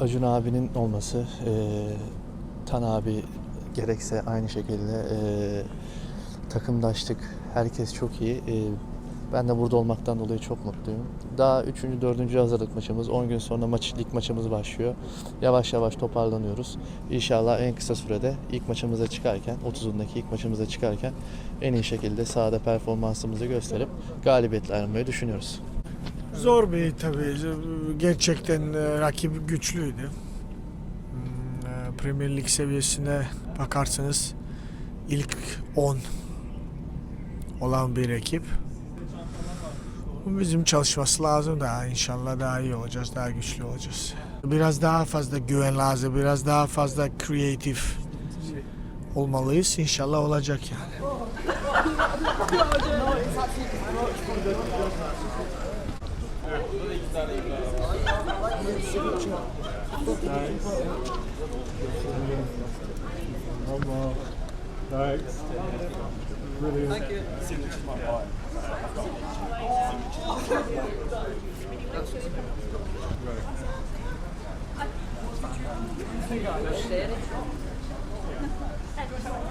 Acun abinin olması, e, Tan abi gerekse aynı şekilde e, takımdaştık. Herkes çok iyi. E, ben de burada olmaktan dolayı çok mutluyum. Daha 3. 4. hazırlık maçımız. 10 gün sonra maç, lig maçımız başlıyor. Yavaş yavaş toparlanıyoruz. İnşallah en kısa sürede ilk maçımıza çıkarken, 30'undaki ilk maçımıza çıkarken en iyi şekilde sahada performansımızı gösterip galibiyetle ayrılmayı düşünüyoruz. Zor bir tabii. Gerçekten e, rakip güçlüydü. Hmm, e, Premier Lig seviyesine bakarsanız ilk 10 olan bir ekip. Bu Bizim çalışması lazım daha inşallah daha iyi olacağız, daha güçlü olacağız. Biraz daha fazla güven lazım, biraz daha fazla kreatif olmalıyız. İnşallah olacak yani. Thanks. Brilliant. Thank you.